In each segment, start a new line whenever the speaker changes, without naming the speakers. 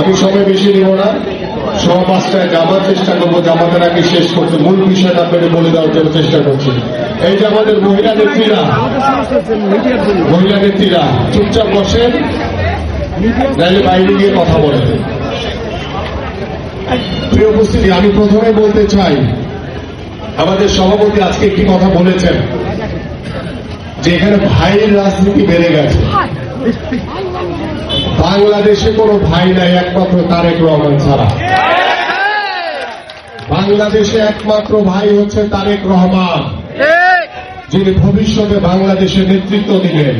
আমি সময় বেশি নিব না। সব পাঁচটায় যাবার চেষ্টা করব, জামাতের আগে শেষ করতে। মূল বিষয়টা আপনাদের বলে দেওয়ার জন্য চেষ্টা করছি। এই যে আমাদের মহিলা নেত্রীরা মহিলা নেত্রীরা, চুপচাপ বসেন বাইরে গিয়ে কথা বলেন। প্রিয় উপস্থিতি, আমি প্রথমে বলতে চাই, আমাদের সভাপতি আজকে একটি কথা বলেছেন? যে এখানে ভাইয়ের রাজনীতি বেড়ে গেছে। বাংলাদেশে কোনো ভাই নাই, একমাত্র তারেক রহমান ছাড়া। বাংলাদেশে একমাত্র ভাই হচ্ছে তারেক রহমান, যিনি ভবিষ্যতে বাংলাদেশে নেতৃত্ব দিবেন।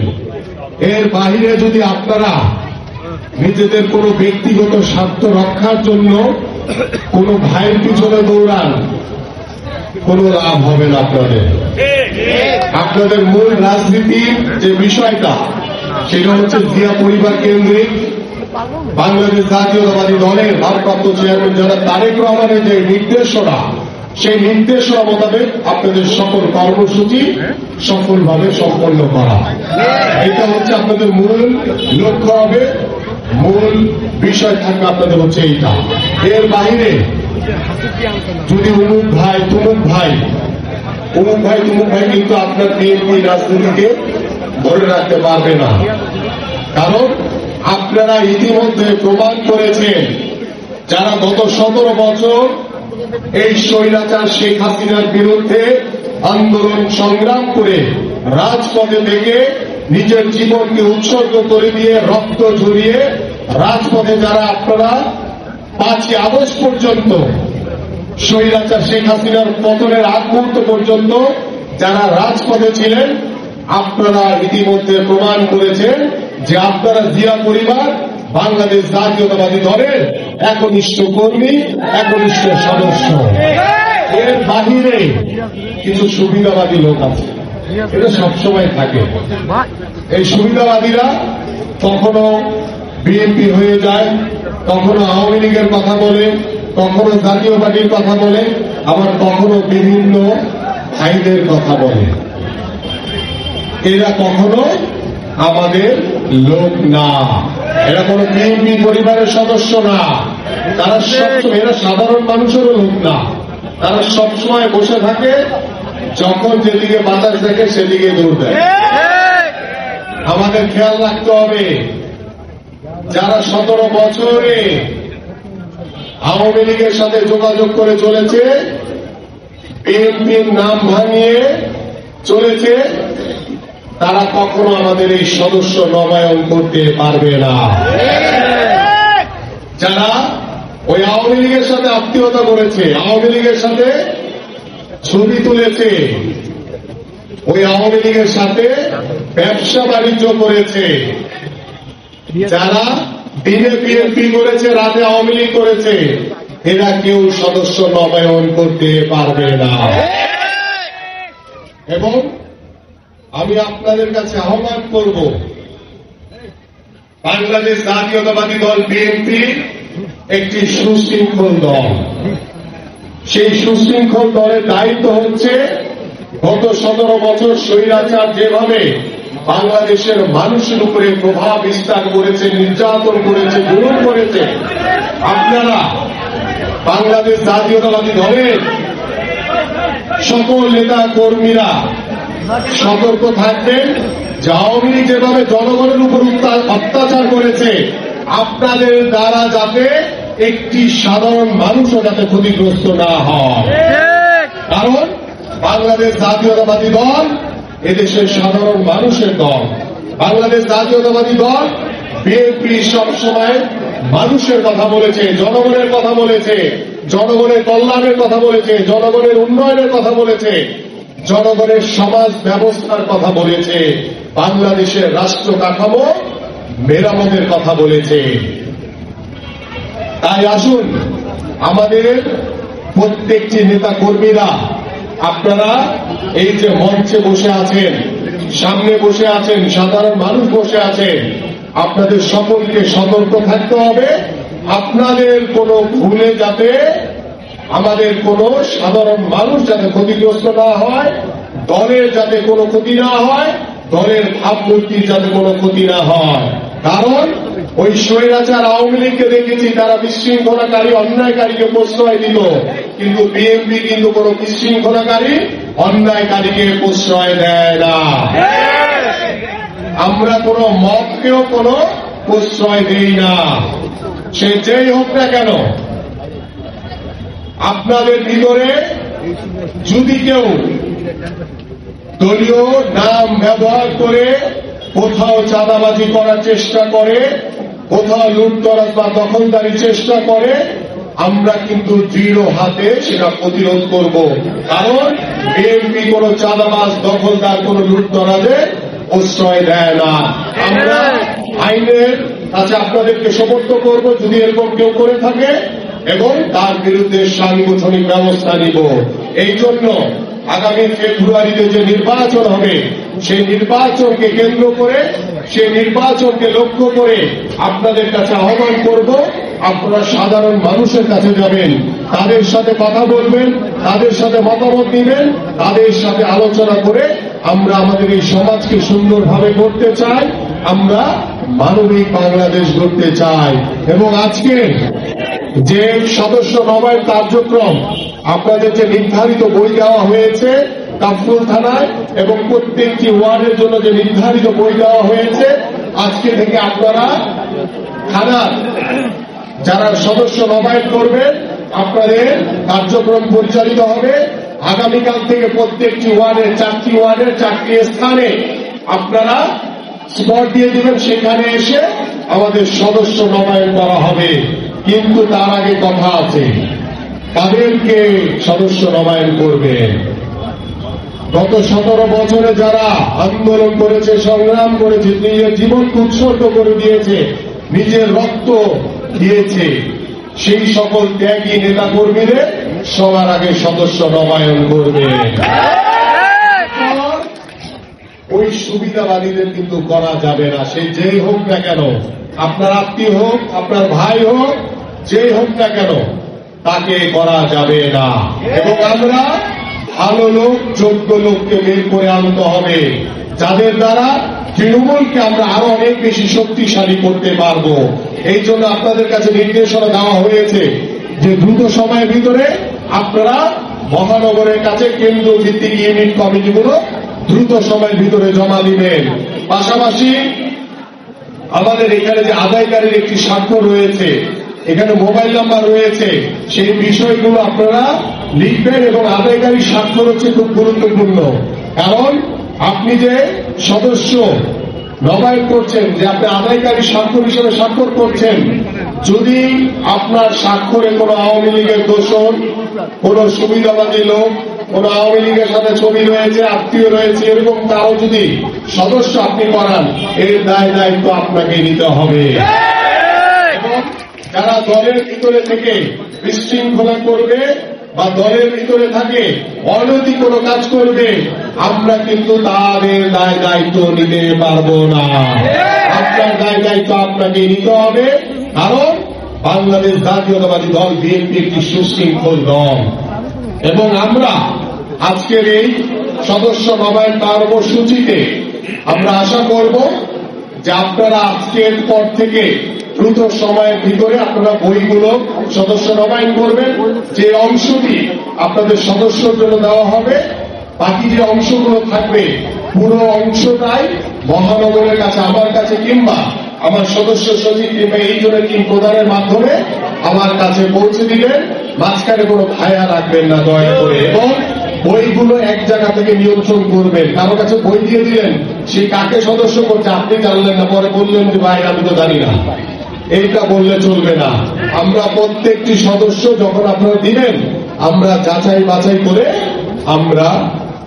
এর বাহিরে যদি আপনারা নিজেদের কোনো ব্যক্তিগত স্বার্থ রক্ষার জন্য কোনো ভাইয়ের পিছনে দৌড়ান, কোনো লাভ হবে না আপনাদের। আপনাদের মূল রাজনীতির যে বিষয়টা সেটা হচ্ছে জিয়া পরিবার কেন্দ্রিক বাংলাদেশ জাতীয়তাবাদী দলের ভারপ্রাপ্ত চেয়ারম্যান যারা তারেক রহমানের যে নির্দেশনা, সেই নির্দেশনা মোতাবেক আপনাদের সকল কর্মসূচি সফলভাবে সম্পন্ন করা। এটা হচ্ছে আপনাদের মূল লক্ষ্য হবে, মূল বিষয় থাকবে আপনাদের হচ্ছে এইটা। এর বাইরে যদি অমুক ভাই, তুমুক ভাই অমুক ভাই, তুমুক ভাই কিন্তু আপনার বিএনপি রাজনীতিকে ধরে রাখতে পারবে না। কারণ আপনারা ইতিমধ্যে প্রমাণ করেছেন, যারা গত সতেরো বছর এই স্বৈরাচার শেখ হাসিনার বিরুদ্ধে আন্দোলন সংগ্রাম করে রাজপথে থেকে নিজের জীবনকে উৎসর্গ করে দিয়ে রক্ত ঝরিয়ে রাজপথে যারা আপনারা পাঁচই আগস্ট পর্যন্ত স্বৈরাচার শেখ হাসিনার পতনের আগ মুহূর্ত পর্যন্ত যারা রাজপথে ছিলেন আপনারা ইতিমধ্যে প্রমাণ করেছেন যে আপনারা জিয়া পরিবার বাংলাদেশ জাতীয়তাবাদী দলের একনিষ্ঠ কর্মী, একনিষ্ঠ সদস্য। এর বাহিরে কিছু সুবিধাবাদী লোক আছে। এটা সবসময় থাকে। এই সুবিধাবাদীরা কখনো বিএনপি হয়ে যায়, কখনো আওয়ামী লীগের কথা বলে, কখনো জাতীয় পার্টির কথা বলে, আবার কখনো বিভিন্ন ভাইদের কথা বলে। এরা কখনো আমাদের লোক না। এরা কোনো বিএনপি পরিবারের সদস্য না। তারা সবসময় এরা সাধারণ মানুষেরও লোক না। তারা সবসময় বসে থাকে, যখন যেদিকে বাতাস দেখে সেদিকে দৌড় দেয়। আমাদের খেয়াল রাখতে হবে, যারা সতেরো বছরে আওয়ামী লীগের সাথে যোগাযোগ করে চলেছে বিএনপির নাম ভাঙিয়ে চলেছে তারা কখনো আমাদের এই সদস্য নবায়ন করতে পারবে না। যারা ওই আওয়ামী লীগের সাথে আত্মীয়তা করেছে, আওয়ামী লীগের সাথে ছবি তুলেছে, ওই আওয়ামী লীগের সাথে ব্যবসা বাণিজ্য করেছে। যারা দিনে বিএনপি করেছে, রাতে আওয়ামী লীগ করেছে, এরা কেউ সদস্য নবায়ন করতে পারবে না। এবং আমি আপনাদের কাছে আহ্বান করব, বাংলাদেশ জাতীয়তাবাদী দল বিএনপি একটি সুশৃঙ্খল দল। সেই সুশৃঙ্খল দলের দায়িত্ব হচ্ছে গত সতেরো বছর স্বৈরাচার যেভাবে বাংলাদেশের মানুষের উপরে প্রভাব বিস্তার করেছে, নির্যাতন করেছে, জুলুম করেছে, আপনারা বাংলাদেশ জাতীয়তাবাদী দলের সকল নেতা কর্মীরা সতর্ক থাকবেন। যে আওয়ামী লীগ যেভাবে জনগণের উপর অত্যাচার করেছে, আপনাদের দ্বারা যাতে একটি সাধারণ মানুষও যাতে ক্ষতিগ্রস্ত না হয়। কারণ বাংলাদেশ জাতীয়তাবাদী দল এদেশের সাধারণ মানুষের দল। বাংলাদেশ জাতীয়তাবাদী দল বিএনপি সবসময় মানুষের কথা বলেছে, জনগণের কথা বলেছে, জনগণের কল্যাণের কথা বলেছে, জনগণের উন্নয়নের কথা বলেছে। জনগণের সমাজ ব্যবস্থার কথা বলেছে, বাংলাদেশের রাষ্ট্র কাঠামো মেরামতের কথা বলেছে। তাই আসুন, আমাদের প্রত্যেকটি নেতা কর্মীরা আপনারা এই যে মঞ্চে বসে আছেন, সামনে বসে আছেন, সাধারণ মানুষ বসে আছেন, আপনাদের সকলকে সতর্ক থাকতে হবে। আপনাদের কোনো ভুলে যাতে আমাদের কোনো সাধারণ মানুষ যাতে ক্ষতিগ্রস্ত না হয়, দলের যাতে কোনো ক্ষতি না হয়, দলের ভাবমূর্তির যাতে কোনো ক্ষতি না হয়। কারণ ওই স্বৈরাচার আওয়ামী লীগকে দেখেছি, তারা বিশৃঙ্খলাকারী, অন্যায়কারীকে প্রশ্রয় দিল। কিন্তু বিএনপি কিন্তু কোন বিশৃঙ্খলাকারী, অন্যায়কারীকে প্রশ্রয় দেয় না। আমরা কোন মতকেও কোন প্রশ্রয় দেই না। সে যেই হোক না কেন আপনাদের ভিতরে যদি কেউ দলীয় নাম ব্যবহার করে কোথাও চাঁদাবাজি করার চেষ্টা করে, কোথাও লুটতরাজ বা দখলদারি চেষ্টা করে, আমরা কিন্তু দৃঢ় হাতে সেটা প্রতিরোধ করব। কারণ বিএনপি কোন চাঁদাবাজ, দখলদার, কোন লুটতরাজে প্রশ্রয় দেয় না। আমরা আইনের কাছে আপনাদেরকে সমর্থ করব, যদি এরকম কেউ করে থাকে এবং তার বিরুদ্ধে সাংগঠনিক ব্যবস্থা নিব। এই জন্য আগামী ফেব্রুয়ারিতে যে নির্বাচন হবে, সেই নির্বাচনকে কেন্দ্র করে, সেই নির্বাচনকে লক্ষ্য করে আপনাদের কাছে আহ্বান করব, আপনারা সাধারণ মানুষের কাছে যাবেন, তাদের সাথে কথা বলবেন, তাদের সাথে মতামত দিবেন, তাদের সাথে আলোচনা করে আমরা আমাদের এই সমাজকে সুন্দরভাবে করতে চাই, আমরা মানবিক বাংলাদেশ গড়তে চাই। এবং আজকে যে সদস্য নবায়ন কার্যক্রম আপনাদের যে নির্ধারিত বই দেওয়া হয়েছে কাফরুল থানায় এবং প্রত্যেকটি ওয়ার্ডের জন্য যে নির্ধারিত বই দেওয়া হয়েছে, আজকে থেকে আপনারা থানার যারা সদস্য নবায়ন করবেন আপনাদের কার্যক্রম পরিচালিত হবে। আগামীকাল থেকে প্রত্যেকটি ওয়ার্ডের চারটি ওয়ার্ডের চারটি স্থানে আপনারা স্পট দিয়ে দেবেন। সেখানে এসে আমাদের সদস্য নবায়ন করা হবে। কিন্তু তার আগে কথা আছে। তাদেরকে সদস্য নবায়ন করবেন গত সতেরো বছরে যারা আন্দোলন করেছে, সংগ্রাম করেছে, নিজের জীবন উৎসর্গ করে দিয়েছে, নিজের রক্ত দিয়েছে, সেই সকল ত্যাগী নেতা কর্মীদের সবার আগে সদস্য নবায়ন করবে। ওই সুবিধাবাদীদের কিন্তু করা যাবে না। সেই যেই হোক না কেন আপনার আত্মীয় হোক, আপনার ভাই হোক, যেই হোক না কেন, তাকে করা যাবে না। এবং আমরা ভালো লোক, যোগ্য লোককে বের করে আনতে হবে। যাদের দ্বারা তৃণমূলকে আমরা আরও অনেক বেশি শক্তিশালী করতে পারব। এই জন্য আপনাদের কাছে নির্দেশনা দেওয়া হয়েছে যে দ্রুত সময়ের ভিতরে আপনারা মহানগরের কাছে কেন্দ্র ভিত্তিক ইউনিট কমিটিগুলো দ্রুত সময়ের ভিতরে জমা দিবেন। পাশাপাশি আমাদের এখানে যে আদায়কারীর একটি স্বাক্ষর রয়েছে, এখানে মোবাইল নাম্বার রয়েছে, সেই বিষয়গুলো আপনারা লিখবেন এবং আদায়কারী স্বাক্ষর হচ্ছে খুব গুরুত্বপূর্ণ। কারণ আপনি যে সদস্য নবায়ন করছেন, যে আপনি আদায়কারী স্বাক্ষর হিসেবে স্বাক্ষর করছেন, যদি আপনার স্বাক্ষরে কোনো আওয়ামী লীগের দোষণ কোন সুবিধাবাদী লোক কোন আওয়ামী লীগের সাথে ছবি রয়েছে, আত্মীয় রয়েছে, এরকম কারও যদি সদস্য আপনি করান এর দায় দায়িত্ব আপনাকে নিতে হবে। যারা দলের ভিতরে থেকে বিশৃঙ্খলা করবে বা দলের ভিতরে থাকে অনৈতিক কোনো কাজ করবে, আমরা কিন্তু তাদের দায় দায়িত্ব নিতে পারব না। আপনার দায় দায়িত্ব আপনাকে নিতে হবে, কারণ বাংলাদেশ জাতীয়তাবাদী দল বিএনপি একটি সুশৃঙ্খল দল। এবং আমরা আজকের এই সদস্য নবায়ন কর্মসূচিতে আমরা আশা করব যে আপনারা আজকের পর থেকে দ্রুত সময়ের ভিতরে আপনারা বইগুলো সদস্য নবায়ন করবেন। যে অংশটি আপনাদের সদস্যর জন্য দেওয়া হবে, বাকি যে অংশগুলো থাকবে, পুরো অংশটাই মহানগরের কাছে, আমার কাছে কিংবা আমার সদস্য সচিব কিংবা এই জন্য টিম প্রদানের মাধ্যমে আমার কাছে পৌঁছে দিবেন। মাঝখানে কোনো ভায়া রাখবেন না, দয়া করে। এবং বইগুলো এক জায়গা থেকে নিয়ন্ত্রণ করবেন। কারও কাছে বই দিয়ে দিলেন সে কাকে সদস্য করছে আপনি জানলেন না, পরে বললেন যে, ভাই, আমি তো জানি না। এইটা বললে চলবে না। আমরা প্রত্যেকটি সদস্য যখন আপনারা দিবেন, আমরা যাচাই বাছাই করে আমরা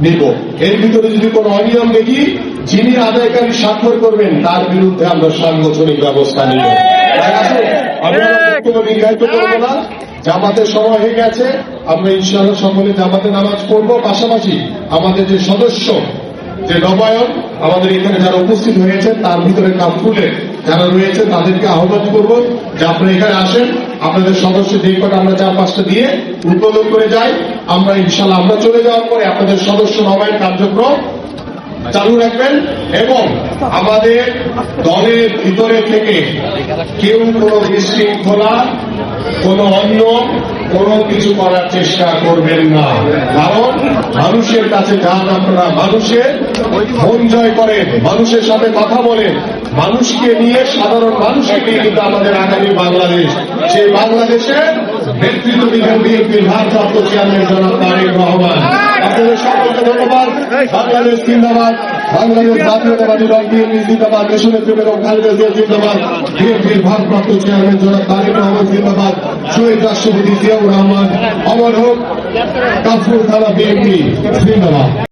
নিব। এর ভিতরে যদি কোনো অনিয়ম দেখি, যিনি আদায়কারী স্বাক্ষর করবেন, তার বিরুদ্ধে আমরা সাংগঠনিক ব্যবস্থা নিব। আমি বক্তব্য দীর্ঘায়িত করব না। জামাতের সময় হয়ে গেছে, আমরা ইনশাআল্লাহ সকলে জামাতে নামাজ পড়ব। পাশাপাশি আমাদের যে সদস্য, যে নবায়ন, আমাদের এখানে যারা উপস্থিত হয়েছে, তার ভিতরে কাপফুলে যারা রয়েছে, তাদেরকে আহ্বান করব যে আপনারা এখানে আসেন। আপনাদের সদস্য যে কটা আমরা চার পাঁচটা দিয়ে উদ্বোধন করে যাই। আমরা ইনশাল্লাহ আমরা চলে যাওয়ার পরে আপনাদের সদস্য নবায়ন কার্যক্রম চালু রাখবেন এবং আমাদের দলের ভিতরে থেকে কেউ কোনো বিশৃঙ্খলা কোনো অন্য কোনো কিছু করার চেষ্টা করবেন না। কারণ মানুষের কাছে যান আপনারা মানুষের মন জয় করেন মানুষের সাথে কথা বলেন মানুষকে নিয়ে সাধারণ মানুষকে নিয়ে কিন্তু আমাদের আগামী বাংলাদেশ। সেই বাংলাদেশে নেতৃত্ব দিবেন বিএনপির ভারপ্রাপ্ত চেয়ারম্যান জনাব তারেক রহমান। আপনাদের সকলকে ধন্যবাদ। বাংলাদেশ জিন্দাবাদ। বাংলাদেশ জাতীয়তাবাদী দল বিএনপি জিন্দাবাদ দেশনেত্রী বেগম খালেদা জিয়া জিন্দাবাদ, বিএনপির ভারপ্রাপ্ত চেয়ারম্যান জনাব তারেক রহমান জিন্দাবাদ, শহীদ রাষ্ট্রপতি জিয়াউর রহমান, অমর হোক কাফুর থানা বিএনপি, জিন্দাবাদ।